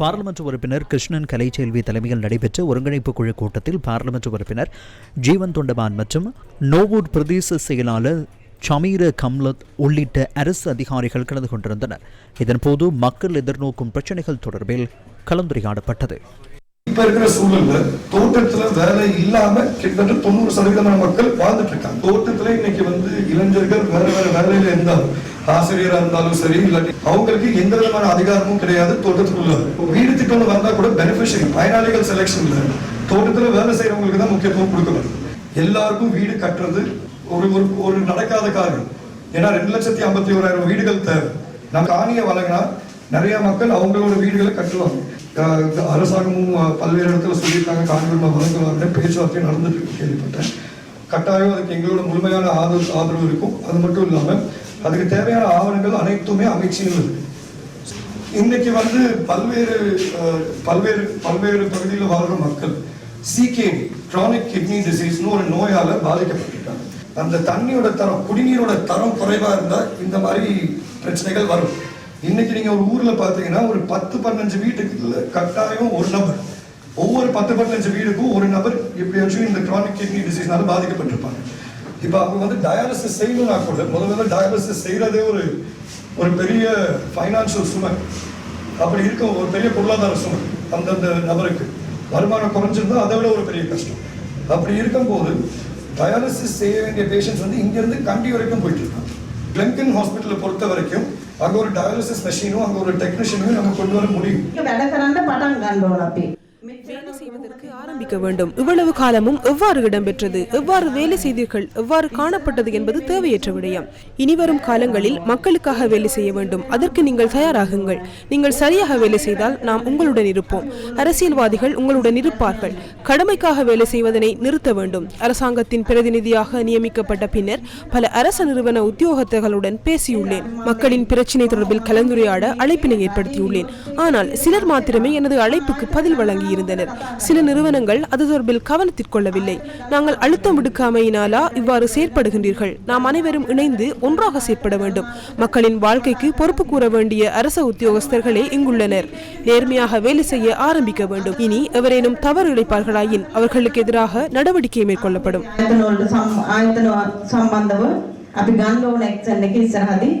பாராளுமன்ற உறுப்பினர் கிருஷ்ணன் கலைச்செல்வி தலைமையில் நடைபெற்ற ஒருங்கிணைப்பு குழு கூட்டத்தில் பாராளுமன்ற உறுப்பினர் ஜீவன் தொண்டமான் மற்றும் நோவூட் பிரதேச செயலாளர் சமீர கம்லத் உள்ளிட்ட அரசு அதிகாரிகள் கலந்து கொண்டிருந்தனர். இதன்போது மக்கள் எதிர்நோக்கும் பிரச்சனைகள் தொடர்பில் கலந்துரையாடப்பட்டது. இப்ப இருக்கிற சூழல்ல தோட்டத்துல வேலை இல்லாம கிட்டத்தட்ட தொண்ணூறு சதவீதமான மக்கள் வாழ்ந்துட்டு இருக்காங்க. தோட்டத்துல இன்னைக்கு வந்து இளைஞர்கள் வேற வேற வேலையில இருந்தாலும் ஆசிரியரா இருந்தாலும் சரி இல்லாட்டி அவங்களுக்கு எந்த விதமான அதிகாரமும் கிடையாது தோட்டத்துக்குள்ள. வீடு திட்டம் வந்தா கூட பெனிஃபிஷரி பயனாளிகள் செலெக்ஷன்ல தோட்டத்துல வேலை செய்யறவங்களுக்கு தான் முக்கியத்துவம் கொடுக்கணும். எல்லாருக்கும் வீடு கட்டுறது ஒரு ஒரு ஒரு நடக்காத காரியம். ஏன்னா ரெண்டு லட்சத்தி ஐம்பத்தி ஓராயிரம் வீடுகள் தேவை. நம்ம காணியை வழங்கினா நிறைய மக்கள் அவங்களோட வீடுகளை கட்டுவாங்க. அரசாங்கமும் பல்வேறு இடத்துல சொல்லியிருக்காங்க. காணிகள் வழங்குவாங்க. பேச்சுவார்த்தை நடந்துட்டு கேள்விப்பட்டேன். கட்டாயம் அதுக்கு எங்களோட முழுமையான ஆதரவு ஆதரவு இருக்கும். அது மட்டும் இல்லாமல் அதுக்கு தேவையான ஆவணங்கள் அனைத்துமே அமைச்சியில் இருக்கு. இன்னைக்கு வந்து பல்வேறு பல்வேறு பல்வேறு பகுதியில் வாழ்ற மக்கள் சிகேடி கிரானிக் கிட்னி டிசீஸ்னு ஒரு நோயால் பாதிக்கப்பட்டிருக்காங்க. அந்த தண்ணியோட தரம் குடிநீரோட தரம் குறைவாக இருந்தால் இந்த மாதிரி பிரச்சனைகள் வரும். இன்னைக்கு நீங்கள் ஒரு ஊரில் பார்த்தீங்கன்னா ஒரு பத்து பதினஞ்சு வீட்டுக்கு கட்டாயம் ஒரு நபர் ஒவ்வொரு பத்து பதினஞ்சு வீடுக்கும் ஒரு நபர் எப்படியாச்சும் இந்த கிரானிக் கிட்னி டிசீஸ்னால பாதிக்கப்பட்டிருப்பாங்க. இப்போ அவங்க வந்து டயாலிசிஸ் செய்யணும்னா கூட முதல்ல டயாலிசிஸ் செய்யறதே ஒரு ஒரு பெரிய ஃபைனான்சியல் சுமை. அப்படி இருக்க ஒரு பெரிய பொருளாதார சுமை அந்தந்த நபருக்கு. வருமானம் குறைஞ்சிருந்தா அதை விட ஒரு பெரிய கஷ்டம். அப்படி இருக்கும்போது டயாலிசிஸ் செய்ய வேண்டிய பேஷண்ட்ஸ் வந்து இங்கேருந்து கண்டி வரைக்கும் போயிட்டு இருக்காங்க. பிளங்கன் ஹாஸ்பிட்டலை பொறுத்த வரைக்கும் அங்கே ஒரு டயாலிசிஸ் மெஷினும் அங்கே ஒரு டெக்னீஷியனும் நம்ம கொண்டு வர முடியும். ஆரம்பிக்க வேண்டும். இவ்வளவு காலமும் எவ்வாறு இடம்பெற்றது? எவ்வாறு வேலை செய்தீர்கள்? எவ்வாறு காணப்பட்டது என்பது தேவையற்ற விடயம். இனிவரும் காலங்களில் மக்களுக்காக வேலை செய்ய வேண்டும். அதற்கு நீங்கள் தயாராகுங்கள். நீங்கள் சரியாக வேலை செய்தால் நாம் உங்களுடன் இருப்போம். அரசியல்வாதிகள் உங்களுடன் இருப்பார்கள். கடமைக்காக வேலை செய்வதனை நிறுத்த வேண்டும். அரசாங்கத்தின் பிரதிநிதியாக நியமிக்கப்பட்ட பின்னர் பல அரச நிறுவன உத்தியோகத்தர்களுடன் பேசியுள்ளேன். மக்களின் பிரச்சினை தொடர்பில் கலந்துரையாட அழைப்பினை ஏற்படுத்தியுள்ளேன். ஆனால் சிலர் மாத்திரமே எனது அழைப்புக்கு பதில் வழங்கியிருந்தனர். சில நிறுவன நிறுவனங்கள் அது தொடர்பில் கவனத்திற் கொள்ளவில்லை நாங்கள் அழுத்தம் விடுக்காமையினாலா இவ்வாறு செயற்படுகின்றீர்கள் நாம் அனைவரும் இணைந்து ஒன்றாக செயற்பட வேண்டும் மக்களின் வாழ்க்கைக்கு பொறுப்பு கூற வேண்டிய அரச உத்தியோகஸ்தர்களே இங்குள்ளனர் நேர்மையாக வேலை செய்ய ஆரம்பிக்க வேண்டும் இனி எவரேனும் தவறு இழைப்பார்களாயின் அவர்களுக்கு எதிராக நடவடிக்கை மேற்கொள்ளப்படும் ආයතන වලට සම්- ආයතන සම්බන්ධව අපි ගන්න ඕන ඇක්ෂන් එක ඉස්සරහදී